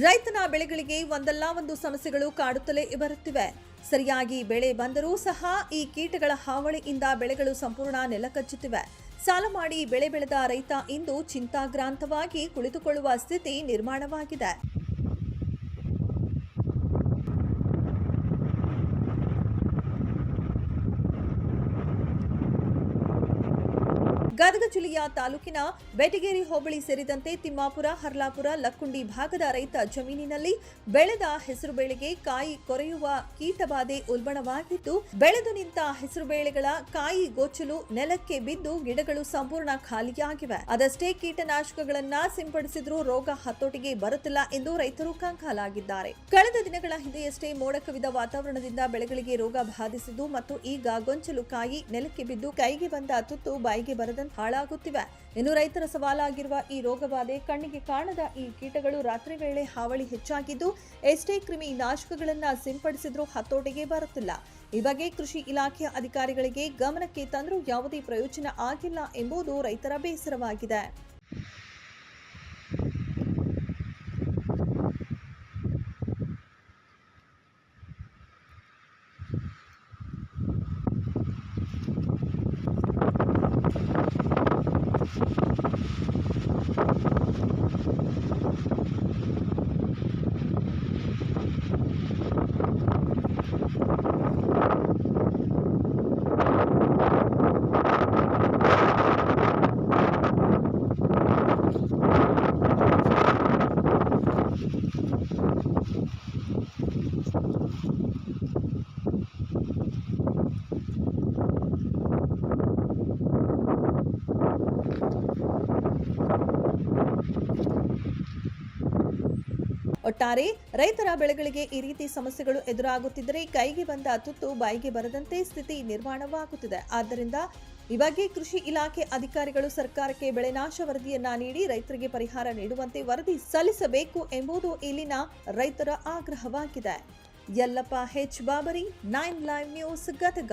ರೈತನ ಬೆಳೆಗಳಿಗೆ ಒಂದಲ್ಲ ಒಂದು ಸಮಸ್ಯೆಗಳು ಕಾಡುತ್ತಲೇ ಬರುತ್ತಿವೆ. ಸರಿಯಾಗಿ ಬೆಳೆ ಬಂದರೂ ಸಹ ಈ ಕೀಟಗಳ ಹಾವಳಿಯಿಂದ ಬೆಳೆಗಳು ಸಂಪೂರ್ಣ ನೆಲಕಚ್ಚುತ್ತಿವೆ. ಸಾಲ ಮಾಡಿ ಬೆಳೆ ಬೆಳೆದ ರೈತ ಇಂದು ಚಿಂತಾಗ್ರಾಂತವಾಗಿ ಕುಳಿತುಕೊಳ್ಳುವ ಸ್ಥಿತಿ ನಿರ್ಮಾಣವಾಗಿದೆ. ಗದಗ ಜಿಲ್ಲೆಯ ತಾಲೂಕಿನ ಬೆಟಗೇರಿ ಹೋಬಳಿ ಸೇರಿದಂತೆ ತಿಮ್ಮಾಪುರ, ಹರ್ಲಾಪುರ, ಲಕ್ಕುಂಡಿ ಭಾಗದ ರೈತ ಜಮೀನಿನಲ್ಲಿ ಬೆಳೆದ ಹೆಸರುಬೇಳೆಗೆ ಕಾಯಿ ಕೊರೆಯುವ ಕೀಟಬಾಧೆ ಉಲ್ಬಣವಾಗಿದ್ದು, ಬೆಳೆದು ನಿಂತ ಹೆಸರುಬೇಳೆಗಳ ಕಾಯಿ ಗೋಚಲು ನೆಲಕ್ಕೆ ಬಿದ್ದು ಗಿಡಗಳು ಸಂಪೂರ್ಣ ಖಾಲಿಯಾಗಿವೆ. ಅದಷ್ಟೇ ಕೀಟನಾಶಕಗಳನ್ನ ಸಿಂಪಡಿಸಿದ್ರೂ ರೋಗ ಹತೋಟಿಗೆ ಬರುತ್ತಿಲ್ಲ ಎಂದು ರೈತರು ಕಂಗಾಲಾಗಿದ್ದಾರೆ. ಕಳೆದ ದಿನಗಳ ಹಿಂದೆಯಷ್ಟೇ ಮೋಡ ಕವಿದ ವಾತಾವರಣದಿಂದ ಬೆಳೆಗಳಿಗೆ ರೋಗ ಬಾಧಿಸಿದ್ದು ಮತ್ತು ಈಗ ಗೊಂಚಲು ಕಾಯಿ ನೆಲಕ್ಕೆ ಬಿದ್ದು ಕೈಗೆ ಬಂದ ತುತ್ತು ಬಾಯಿಗೆ ಹಾಳಾಗುತ್ತಿವೆ. ಇನ್ನು ರೈತರ ಸವಾಲಾಗಿರುವ ಈ ರೋಗಬಾಧೆ ಕಣ್ಣಿಗೆ ಕಾಣದ ಈ ಕೀಟಗಳು ರಾತ್ರಿ ವೇಳೆ ಹಾವಳಿ ಹೆಚ್ಚಾಗಿದ್ದು, ಎಷ್ಟೇ ಕ್ರಿಮಿ ನಾಶಕಗಳನ್ನು ಸಿಂಪಡಿಸಿದ್ರೂ ಹತೋಟಿಗೆ ಬರುತ್ತಿಲ್ಲ. ಈ ಬಗ್ಗೆ ಕೃಷಿ ಇಲಾಖೆಯ ಅಧಿಕಾರಿಗಳಿಗೆ ಗಮನಕ್ಕೆ ತಂದರೂ ಯಾವುದೇ ಪ್ರಯೋಜನ ಆಗಿಲ್ಲ ಎಂಬುದು ರೈತರ ಬೇಸರವಾಗಿದೆ. ಒಟ್ಟಾರೆ ರೈತರ ಬೆಳೆಗಳಿಗೆ ಈ ರೀತಿ ಸಮಸ್ಯೆಗಳು ಎದುರಾಗುತ್ತಿದ್ದರೆ ಕೈಗೆ ಬಂದ ತುತ್ತು ಬಾಯಿಗೆ ಬರದಂತೆ ಸ್ಥಿತಿ ನಿರ್ಮಾಣವಾಗುತ್ತಿದೆ. ಆದ್ದರಿಂದ ಈ ಬಗ್ಗೆ ಕೃಷಿ ಇಲಾಖೆ ಅಧಿಕಾರಿಗಳು ಸರ್ಕಾರಕ್ಕೆ ಬೆಳೆನಾಶ ವರದಿಯನ್ನ ನೀಡಿ ರೈತರಿಗೆ ಪರಿಹಾರ ನೀಡುವಂತೆ ವರದಿ ಸಲ್ಲಿಸಬೇಕು ಎಂಬುದು ಇಲ್ಲಿನ ರೈತರ ಆಗ್ರಹವಾಗಿದೆ. Yallappa, H. Babari, nine live news, Gadag.